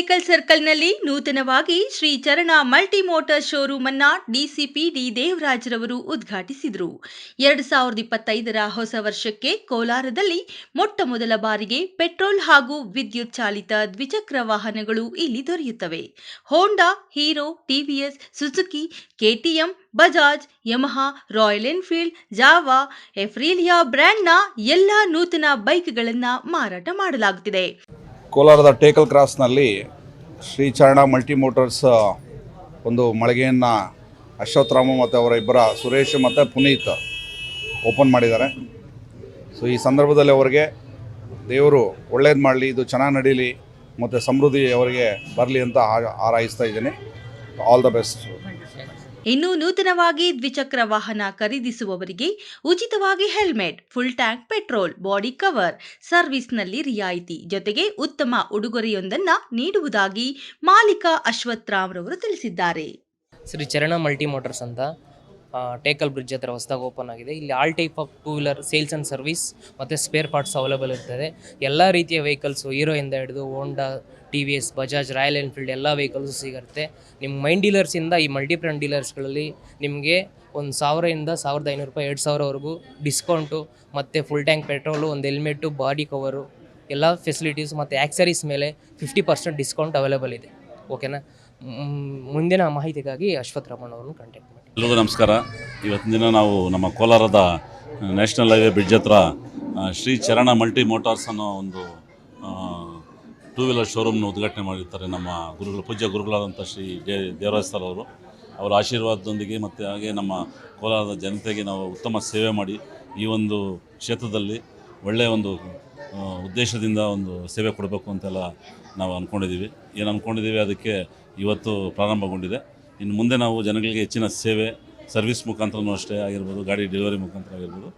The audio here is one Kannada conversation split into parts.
ಆನೇಕಲ್ನಲ್ಲಿ ನೂತನವಾಗಿ Shri Charana multi motor showroom ಅನ್ನ ಡಿಸಿಪಿ ಡಿ ದೇವರಾಜ್ರವರು ಉದ್ಘಾಟಿಸಿದರು. ಎರಡು ಸಾವಿರದ ಇಪ್ಪತ್ತೈದರ ಹೊಸ ವರ್ಷಕ್ಕೆ ಕೋಲಾರದಲ್ಲಿ ಮೊಟ್ಟ ಮೊದಲ ಬಾರಿಗೆ ಪೆಟ್ರೋಲ್ ಹಾಗೂ ವಿದ್ಯುತ್ ಚಾಲಿತ ದ್ವಿಚಕ್ರ ವಾಹನಗಳು ಇಲ್ಲಿ ದೊರೆಯುತ್ತವೆ. Honda, Hero TVS Suzuki KTM Bajaj, Yamaha, Royal Enfield, Jawa, Aprilia ಬ್ರ್ಯಾಂಡ್ನ ಎಲ್ಲಾ ನೂತನ ಬೈಕ್ಗಳನ್ನು ಮಾರಾಟ ಮಾಡಲಾಗುತ್ತಿದೆ. ಕೋಲಾರದ ಟೇಕಲ್ ಕ್ರಾಸ್ನಲ್ಲಿ ಶ್ರೀ ಚರಣ ಮಲ್ಟಿ ಮೋಟರ್ಸ್ ಒಂದು ಮಳಿಗೆಯನ್ನು ಅಶ್ವತ್ಥರಾಮ ಮತ್ತು ಅವರ ಇಬ್ಬರ ಸುರೇಶ್ ಮತ್ತು ಪುನೀತ್ ಓಪನ್ ಮಾಡಿದ್ದಾರೆ. ಸೊ, ಈ ಸಂದರ್ಭದಲ್ಲಿ ಅವರಿಗೆ ದೇವರು ಒಳ್ಳೇದು ಮಾಡಲಿ, ಇದು ಚೆನ್ನಾಗಿ ನಡೀಲಿ, ಮತ್ತು ಸಮೃದ್ಧಿ ಅವರಿಗೆ ಬರಲಿ ಅಂತ ಹಾರೈಸ್ತಾ ಇದ್ದೀನಿ. All the best. ಇನ್ನು ನೂತನವಾಗಿ ದ್ವಿಚಕ್ರ ವಾಹನ ಖರೀದಿಸುವವರಿಗೆ ಉಚಿತವಾಗಿ helmet full tank petrol body cover ಸರ್ವಿಸ್ನಲ್ಲಿ ರಿಯಾಯಿತಿ. ಜೊತೆಗೆ ಉತ್ತಮ ಉಡುಗೊರೆಯೊಂದನ್ನು ನೀಡುವುದಾಗಿ ಮಾಲೀಕ ಅಶ್ವಥ್ ರಾಮ್ ರವರು ತಿಳಿಸಿದ್ದಾರೆ. ಶ್ರೀ ಚರಣ ಮಲ್ಟಿ ಮೋಟರ್ಸ್ ಅಂತ. ಟೇಕಲ್ ಬ್ರಿಡ್ಜ್ ಹತ್ರ ಹೊಸದಾಗಿ ಓಪನ್ ಆಗಿದೆ. ಇಲ್ಲಿ all type of two wheeler sales and service ಮತ್ತು ಸ್ಪೇರ್ ಪಾರ್ಟ್ಸ್ ಅವೈಲೇಬಲ್ ಇರ್ತದೆ. ಎಲ್ಲ ರೀತಿಯ ವೆಹಿಕಲ್ಸು ಹೀರೋಯಿಂದ ಹಿಡಿದು Honda T V S Bajaj Royal Enfield ಎಲ್ಲ ವೆಹಿಕಲ್ಸು ಸಿಗುತ್ತೆ. ನಿಮ್ಮ ಮೈಂಡ್ ಡೀಲರ್ಸಿಂದ ಈ ಮಲ್ಟಿ ಬ್ರ್ಯಾಂಡ್ ಡೀಲರ್ಸ್ಗಳಲ್ಲಿ ನಿಮಗೆ ಒಂದು ಸಾವಿರದಿಂದ ಸಾವಿರದ ಐನೂರು ರೂಪಾಯಿ, ಎರಡು ಸಾವಿರವರೆಗೂ ಡಿಸ್ಕೌಂಟು ಮತ್ತು ಫುಲ್ ಟ್ಯಾಂಕ್ ಪೆಟ್ರೋಲು ಒಂದು ಹೆಲ್ಮೆಟ್ಟು ಬಾಡಿ ಕವರು ಎಲ್ಲ ಫೆಸಿಲಿಟೀಸ್ ಮತ್ತು ಆ್ಯಕ್ಸರೀಸ್ ಮೇಲೆ ಫಿಫ್ಟಿ ಪರ್ಸೆಂಟ್ ಡಿಸ್ಕೌಂಟ್ ಅವೈಲೇಬಲ್ ಇದೆ. ಓಕೆನಾ ಮುಂದಿನ ಮಾಹಿತಿಗಾಗಿ ಅಶ್ವಥ್ ರಮಣ್ ಅವರನ್ನು ಕಾಂಟ್ಯಾಕ್ಟ್ ಮಾಡಿ. ಎಲ್ಲರಿಗೂ ನಮಸ್ಕಾರ. ಇವತ್ತಿನ ದಿನ ನಾವು ನಮ್ಮ ಕೋಲಾರದ ನ್ಯಾಷನಲ್ ಹೈವೇ ಬ್ರಿಡ್ಜ್ ಹತ್ರ ಶ್ರೀ ಚರಣ ಮಲ್ಟಿ ಮೋಟಾರ್ಸ್ ಅನ್ನೋ ಒಂದು ಟೂ ವೀಲರ್ ಶೋರೂಮ್ನ ಉದ್ಘಾಟನೆ ಮಾಡಿರ್ತಾರೆ ನಮ್ಮ ಗುರುಗಳು, ಪೂಜ್ಯ ಗುರುಗಳಾದಂಥ ಶ್ರೀ ದೇ ಅವರು. ಅವರ ಆಶೀರ್ವಾದದೊಂದಿಗೆ ಮತ್ತು ಹಾಗೆ ನಮ್ಮ ಕೋಲಾರದ ಜನತೆಗೆ ನಾವು ಉತ್ತಮ ಸೇವೆ ಮಾಡಿ ಈ ಒಂದು ಕ್ಷೇತ್ರದಲ್ಲಿ ಒಳ್ಳೆಯ ಒಂದು ಉದ್ದೇಶದಿಂದ ಒಂದು ಸೇವೆ ಕೊಡಬೇಕು ಅಂತೆಲ್ಲ ನಾವು ಅಂದ್ಕೊಂಡಿದ್ದೀವಿ ಏನು ಅಂದ್ಕೊಂಡಿದ್ದೀವಿ ಅದಕ್ಕೆ ಇವತ್ತು ಪ್ರಾರಂಭಗೊಂಡಿದೆ. ಇನ್ನು ಮುಂದೆ ನಾವು ಜನಗಳಿಗೆ ಹೆಚ್ಚಿನ ಸೇವೆ, ಸರ್ವಿಸ್ ಮುಖಾಂತರನೂ ಅಷ್ಟೇ ಆಗಿರ್ಬೋದು, ಗಾಡಿ ಡೆಲಿವರಿ ಮುಖಾಂತರ ಆಗಿರ್ಬೋದು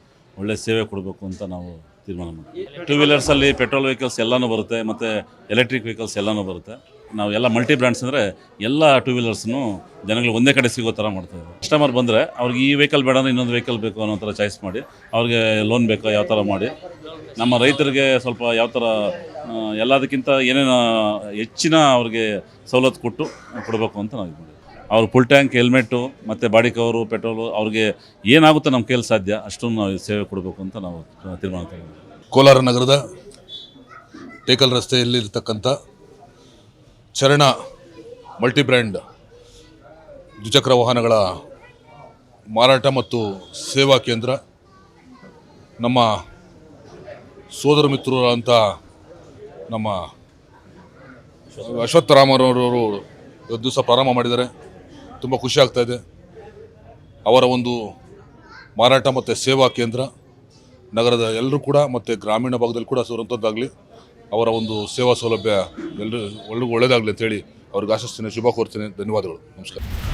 ಒಳ್ಳೆಯ ಸೇವೆ ಕೊಡಬೇಕು ಅಂತ ನಾವು ತೀರ್ಮಾನ ಮಾಡ್ತೀವಿ. ಟೂ ವೀಲರ್ಸಲ್ಲಿ ಪೆಟ್ರೋಲ್ ವೆಹಿಕಲ್ಸ್ ಎಲ್ಲನೂ ಬರುತ್ತೆ, ಮತ್ತು ಎಲೆಕ್ಟ್ರಿಕ್ ವೆಹಿಕಲ್ಸ್ ಎಲ್ಲನೂ ಬರುತ್ತೆ. ನಾವು ಎಲ್ಲ ಮಲ್ಟಿ ಬ್ರ್ಯಾಂಡ್ಸ್ ಅಂದರೆ ಎಲ್ಲ ಟೂ ವೀಲರ್ಸ್ನು ಜನಗಳಿಗೆ ಒಂದೇ ಕಡೆ ಸಿಗೋ ಥರ ಮಾಡ್ತಾಯಿದ್ವಿ ಕಸ್ಟಮರ್ ಬಂದರೆ ಅವ್ರಿಗೆ ಈ ವೆಹಿಕಲ್ ಬೇಡ ಅಂದರೆ ಇನ್ನೊಂದು ವೆಹಿಕಲ್ ಬೇಕು ಅನ್ನೋ ಥರ ಚಾಯ್ಸ್ ಮಾಡಿ, ಅವ್ರಿಗೆ ಲೋನ್ ಬೇಕಾ ಯಾವ ಥರ ಮಾಡಿ, ನಮ್ಮ ರೈತರಿಗೆ ಸ್ವಲ್ಪ ಯಾವ ಥರ ಎಲ್ಲದಕ್ಕಿಂತ ಏನೇನು ಹೆಚ್ಚಿನ ಅವ್ರಿಗೆ ಸವಲತ್ತು ಕೊಟ್ಟು ಕೊಡಬೇಕು ಅಂತ ನಾವು ಇದು ಅವ್ರು ಫುಲ್ ಟ್ಯಾಂಕ್ ಹೆಲ್ಮೆಟ್ಟು ಮತ್ತು ಬಾಡಿ ಕವರು ಪೆಟ್ರೋಲು ಅವ್ರಿಗೆ ಏನಾಗುತ್ತೆ ನಮ್ಮ ಕೈಯಲ್ಲಿ ಸಾಧ್ಯ ಅಷ್ಟನ್ನು ನಾವು ಸೇವೆ ಕೊಡಬೇಕು ಅಂತ ನಾವು ತೀರ್ಮಾನ ಕೋಲಾರ ನಗರದ ಟೇಕಲ್ ರಸ್ತೆಯಲ್ಲಿರ್ತಕ್ಕಂಥ ಚರಣ ಮಲ್ಟಿ ಬ್ರ್ಯಾಂಡ್ ದ್ವಿಚಕ್ರ ವಾಹನಗಳ ಮಾರಾಟ ಮತ್ತು ಸೇವಾ ಕೇಂದ್ರ. ನಮ್ಮ ಸೋದರ ಮಿತ್ರರು ಅಂತ ನಮ್ಮ ಅಶ್ವತ್ಥರಾಮರವರು ದಿವಸ ಪ್ರಾರಂಭ ಮಾಡಿದ್ದಾರೆ. ತುಂಬ ಖುಷಿ ಇದೆ. ಅವರ ಒಂದು ಮಾರಾಟ ಮತ್ತು ಸೇವಾ ಕೇಂದ್ರ ನಗರದ ಎಲ್ಲರೂ ಕೂಡ ಮತ್ತು ಗ್ರಾಮೀಣ ಭಾಗದಲ್ಲಿ ಕೂಡ ಸಿಗುವಂಥದ್ದಾಗಲಿ ಅವರ ಒಂದು ಸೇವಾ ಸೌಲಭ್ಯ ಎಲ್ಲರೂ ಒಳ್ಳೆ ಒಳ್ಳೆಯದಾಗಲಿ ಅಂತೇಳಿ ಅವ್ರಿಗೆ ಆಶಿಸ್ತೀನಿ ಶುಭ ಕೋರ್ತೀನಿ. ಧನ್ಯವಾದಗಳು. ನಮಸ್ಕಾರ.